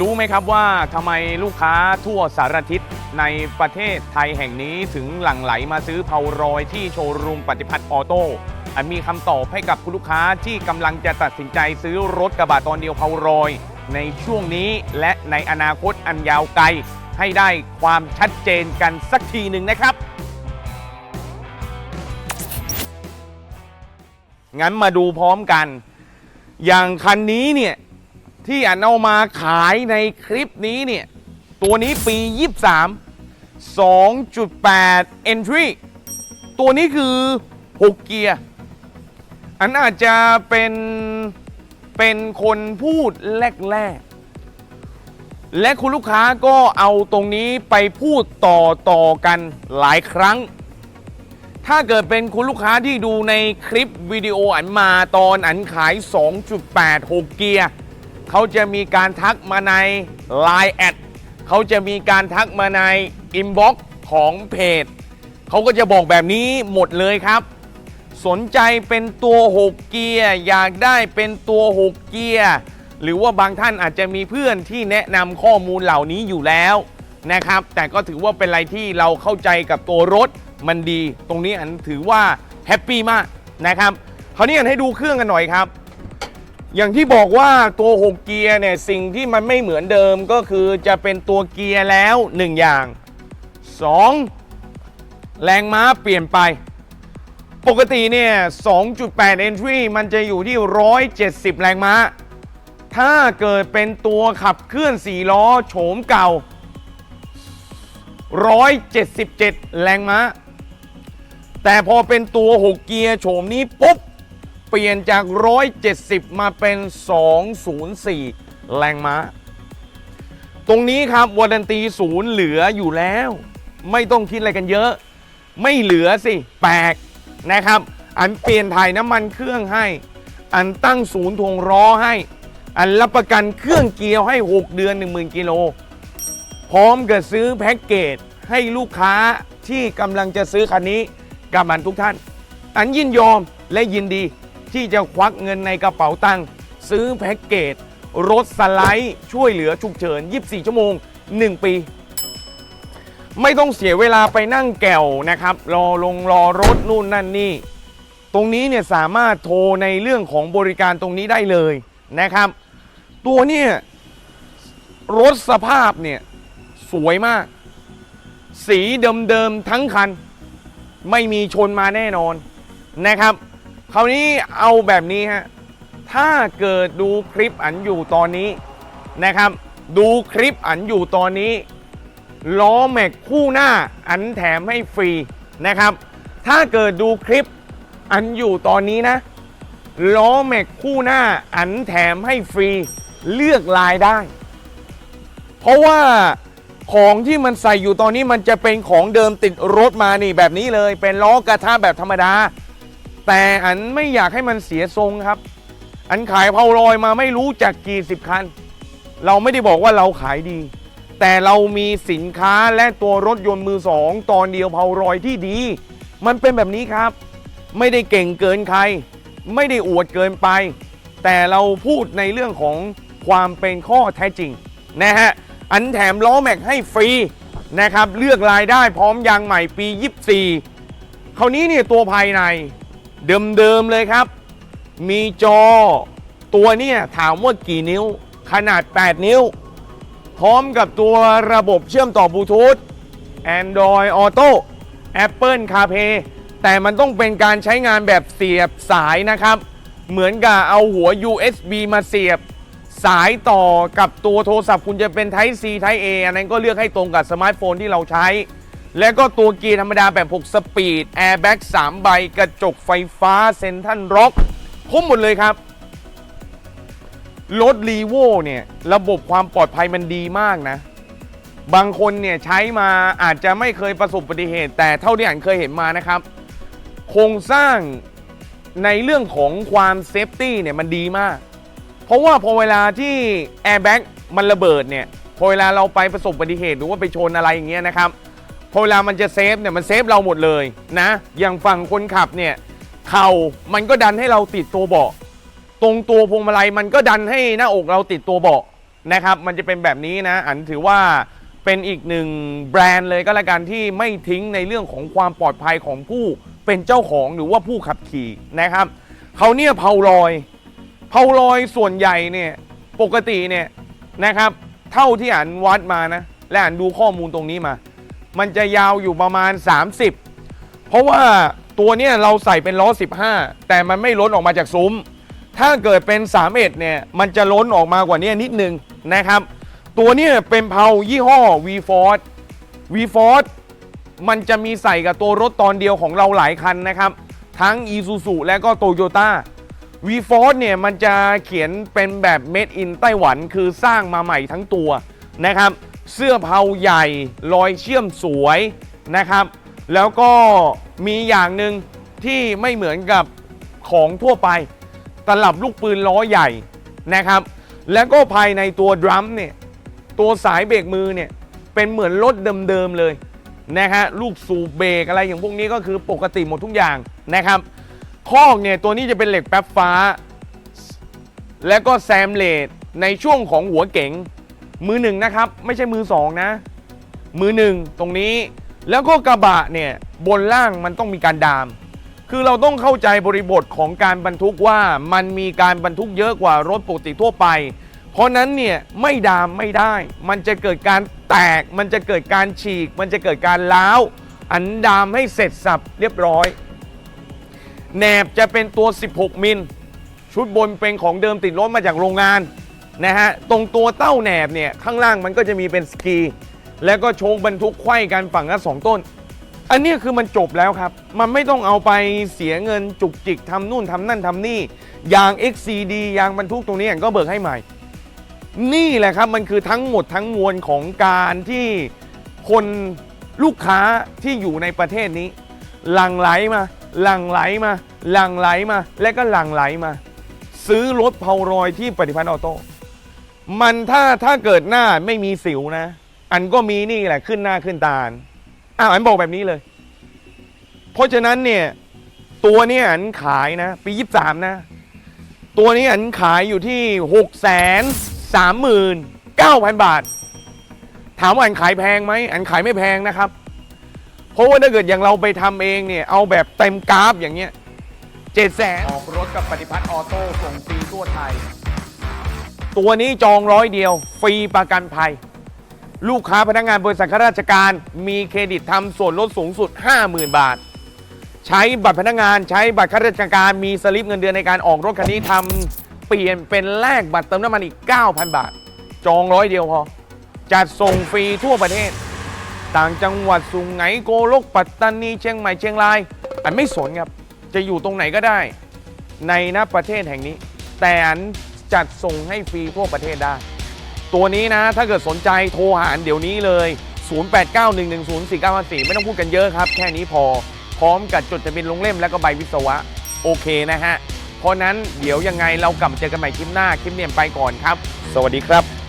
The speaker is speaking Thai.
รู้ไหมครับว่าทำไมลูกค้าทั่วสารทิศในประเทศไทยแห่งนี้ถึงหลั่งไหลมาซื้อเพารอยที่โชว์รูมปฏิพัฒน์ออโต้มีคำตอบให้กับคุณลูกค้าที่กำลังจะตัดสินใจซื้อรถกระบะตอนเดียวเพารอย ในช่วงนี้และในอนาคตอันยาวไกล ให้ได้ความชัดเจนกันสักทีหนึ่งนะครับงั้นมาดูพร้อมกัน อย่างคันนี้เนี่ย ที่อันเอามาขายในคลิปนี้เนี่ย ตัวนี้ปี 23 2.8 entry ตัวนี้คือ 6 เกียร์ อันอาจจะเป็นเป็นคนพูดแรก ๆ และคุณลูกค้าก็เอาตรงนี้ไปพูดต่อต่อกันหลายครั้ง ถ้าเกิดเป็นคุณลูกค้าที่ดูในคลิปวิดีโออันมาตอนอันขาย 2.8 6 เกียร์ เขาจะมีการทักมาใน Line แอดเขาจะมีการทักมาใน Inbox ของเพจเขาก็จะบอกแบบนี้หมดเลยครับ สนใจเป็นตัว6เกียร์อยากได้เป็นตัว6เกียร์หรือว่าบางท่านอาจจะมีเพื่อนที่แนะนำข้อมูลเหล่านี้อยู่แล้วนะครับ แต่ก็ถือว่าเป็นอะไรที่เราเข้าใจกับตัวรถมันดี ตรงนี้อันถือว่าแฮปปี้มากนะครับคราวนี้อันให้ดูเครื่องกันหน่อยครับ อย่างที่บอกว่าตัว6เกียร์เนี่ยสิ่งที่มันไม่เหมือนเดิมก็คือจะเป็นตัวเกียร์แล้ว1อย่าง2แรงม้าเปลี่ยนไป ปกติเนี่ย 2.8 entry มันจะอยู่ที่ 170 แรงม้า ถ้าเกิดเป็นตัวขับเคลื่อน 4 ล้อโฉมเก่า 177 แรงม้า แต่พอเป็นตัว 6 เกียร์โฉมนี้ปุ๊บ เปลี่ยนจาก 170 มาเป็น 204 แรงม้า ตรงนี้ครับวารันตีศูนย์เหลืออยู่แล้ว ไม่ต้องคิดอะไรกันเยอะ ไม่เหลือสิ แปลกนะครับ อันเปลี่ยนถ่ายน้ำมันเครื่องให้ อันตั้งศูนย์ทวงล้อให้ อันรับประกันเครื่องเกียร์ให้ 6 เดือน 10,000 กิโล พร้อมกับซื้อแพ็กเกจให้ลูกค้าที่กำลังจะซื้อคันนี้กับมันทุกท่าน อันยินยอมและยินดี ที่จะควักเงินในกระเป๋าตังค์ซื้อแพ็กเกจ รถสไลด์ ช่วยเหลือฉุกเฉิน 24 ชั่วโมง 1 ปี ไม่ต้องเสียเวลาไปนั่งแก่วนะครับ รอลงรอรถนู่นนั่นนี่ ตรงนี้เนี่ยสามารถโทรในเรื่องของบริการตรงนี้ได้เลยนะครับ ตัวเนี่ยรถสภาพเนี่ยสวยมาก สีเดิมๆทั้งคัน ไม่มีชนมาแน่นอนนะครับ คราวนี้เอาแบบนี้ฮะ ถ้าเกิดดูคลิปอันอยู่ตอนนี้นะครับ ดูคลิปอันอยู่ตอนนี้ล้อแม็กคู่หน้าอันแถมให้ฟรีนะครับ ถ้าเกิดดูคลิปอันอยู่ตอนนี้นะล้อแม็กคู่หน้าอันแถมให้ฟรีเลือกลายได้ เพราะว่าของที่มันใส่อยู่ตอนนี้มันจะเป็นของเดิมติดรถมานี่แบบนี้เลย เป็นล้อกระทะแบบธรรมดา แต่อันไม่อยากให้มันเสียทรงครับ อันขายเพาลอยมาไม่รู้จักกี่สิบคัน เราไม่ได้บอกว่าเราขายดี แต่เรามีสินค้าและตัวรถยนต์มือสองตอนเดียวเพารอยที่ดี มันเป็นแบบนี้ครับ ไม่ได้เก่งเกินใคร ไม่ได้อวดเกินไป แต่เราพูดในเรื่องของความเป็นข้อแท้จริงนะฮะอันแถมล้อแม็กให้ฟรีนะครับเลือกรายได้พร้อมยางใหม่ปี 24คราวนี้เนี่ยตัวภายใน เดิมๆเลยครับ มีจอตัวเนี่ยถามว่ากี่นิ้ว ขนาด 8 นิ้ว พร้อมกับตัวระบบเชื่อมต่อบลูทูธ Android Auto Apple CarPlay แต่มันต้องเป็นการใช้งานแบบเสียบสายนะครับ เหมือนกับเอาหัว USB มาเสียบสายต่อกับตัวโทรศัพท์คุณจะเป็น Type C Type A อันนั้นก็เลือกให้ตรงกับสมาร์ทโฟนที่เราใช้ และก็ตัวเกียร์ธรรมดาแบบ 6 สปีด แอร์แบ็ก3ใบ กระจกไฟฟ้าเซนทันร็อกครบหมดเลยครับ รถรีโวเนี่ย ระบบความปลอดภัยมันดีมากนะ บางคนเนี่ยใช้มาอาจจะไม่เคยประสบอุบัติเหตุ แต่เท่าที่อ่านเคยเห็นมานะครับ โครงสร้างในเรื่องของความเซฟตี้เนี่ยมันดีมาก เพราะว่าพอเวลาที่แอร์แบ็กมันระเบิดเนี่ย พอเวลาเราไปประสบอุบัติเหตุหรือว่าไปชนอะไรอย่างเงี้ยนะครับ พอเวลามันจะเซฟเนี่ยมันเซฟเราหมดเลยนะ อย่างฝั่งคนขับเนี่ยเข่ามันก็ดันให้เราติดตัวเบาะ ตรงตัวพวงมาลัยมันก็ดันให้หน้าอกเราติดตัวเบาะนะครับ มันจะเป็นแบบนี้นะ อันถือว่าเป็นอีกหนึ่งแบรนด์เลยก็แล้วกันที่ไม่ทิ้งในเรื่องของความปลอดภัยของผู้เป็นเจ้าของหรือว่าผู้ขับขี่นะครับเขาเนี่ยเผาลอยเผาลอยส่วนใหญ่เนี่ยปกติเนี่ยนะครับ เท่าที่อ่านวัดมานะ และอ่านดูข้อมูลตรงนี้มา มันจะยาวอยู่ประมาณ 30 เพราะว่าตัวเนี้ยเราใส่เป็นล้อ 15 แต่มันไม่ล้นออกมาจากซุ้ม ถ้าเกิดเป็น 31 เนี่ย มันจะล้นออกมากว่านี้นิดนึงนะครับ ตัวเนี้ยเป็นเพายี่ห้อ v f o r d v f o r d มันจะมีใส่กับตัวรถตอนเดียวของเราหลายคันนะครับ ทั้ง Isuzu และก็ Toyota v f o r d เนี่ยมันจะเขียนเป็นแบบ Made in ไต้หวัน คือสร้างมาใหม่ทั้งตัวนะครับ เสื้อเผาใหญ่รอยเชื่อมสวยนะครับ แล้วก็มีอย่างหนึ่งที่ไม่เหมือนกับของทั่วไป ตลับลูกปืนล้อใหญ่นะครับ แล้วก็ภายในตัวดรัมเนี่ยตัวสายเบรกมือเนี่ยเป็นเหมือนรถเดิมๆเลยนะฮะลูกสูบเบรกอะไรอย่างพวกนี้ก็คือปกติหมดทุกอย่างนะครับคอกเนี่ยตัวนี้จะเป็นเหล็กแป๊บฟ้า แล้วก็แซมเลดในช่วงของหัวเก๋ง มือหนึ่งนะครับ ไม่ใช่มือสองนะ มือหนึ่งตรงนี้แล้วก็กระบะเนี่ยบนล่างมันต้องมีการดาม คือเราต้องเข้าใจบริบทของการบรรทุกว่ามันมีการบรรทุกเยอะกว่ารถปกติทั่วไป เพราะนั้นเนี่ยไม่ดามไม่ได้ มันจะเกิดการแตก มันจะเกิดการฉีก มันจะเกิดการล้าวอันดามให้เสร็จสับเรียบร้อยแหนบจะเป็นตัว 16 มิล ชุดบนเป็นของเดิมติดรถมาจากโรงงาน นะฮะตรงตัวเต้าแหนบเนี่ยข้างล่างมันก็จะมีเป็นสกี แล้วก็โชงบรรทุกไขว้กันฝั่งละสองต้น อันนี้คือมันจบแล้วครับ มันไม่ต้องเอาไปเสียเงินจุกจิกทำนู่นทำนั่นทำนี่ยาง XCD ยางบรรทุกตรงนี้ก็เบิกให้ใหม่ นี่แหละครับมันคือทั้งหมดทั้งมวลของการที่คนลูกค้าที่อยู่ในประเทศนี้ หลั่งไหลมาหลั่งไหลมาหลั่งไหลมา และก็หลั่งไหลมา ซื้อรถเพารอยที่ปฏิพันธ์ออโต้ มันถ้าถ้าเกิดหน้าไม่มีสิวนะ อันก็มีนี่แหละขึ้นหน้าขึ้นตาอันอ้าวอันบอกแบบนี้เลย เพราะฉะนั้นเนี่ย ตัวนี้อันขายนะ ปียี่สามนะ ตัวนี้อันขายอยู่ที่6กแสนสามหมื่นเก้าพันบาท ถามว่าอันขายแพงไหมอันขายไม่แพงนะครับ เพราะว่าถ้าเกิดอย่างเราไปทำเองเนี่ย เอาแบบเต็มกราฟอย่างเงี้ยเจ็ดแสนออกรถกับปฏิพัฒน์ออโต้ส่งฟรีทั่วไทย ตัวนี้จองร้อยเดียว ฟรีประกันภัย ลูกค้าพนักงานบริษัทข้าราชการ มีเครดิตทำส่วนลดสูงสุด 50,000 บาท ใช้บัตรพนักงานใช้บัตรข้าราชการมีสลิปเงินเดือนในการออกรถคันนี้ทำเปลี่ยนเป็นแลกบัตรเติมน้ำมันอีก 9,000 บาท จองร้อยเดียวพอจัดส่งฟรีทั่วประเทศ ต่างจังหวัดสุงไหงโกลกปัตตานีเชียงใหม่เชียงราย อันไม่สนครับ จะอยู่ตรงไหนก็ได้ ในนะประเทศแห่งนี้ แต่อัน จัดส่งให้ฟรีทั่วประเทศได้ ตัวนี้นะถ้าเกิดสนใจโทรหาเดี๋ยวนี้เลย 0891104954 ไม่ต้องพูดกันเยอะครับ แค่นี้พอ พร้อมกับจดทะเบียนลงเล่มแล้วก็ใบวิศวะ โอเคนะฮะ เพราะนั้นเดี๋ยวยังไงเรากลับเจอกันใหม่คลิปหน้า คลิปเนียไปก่อนครับ สวัสดีครับ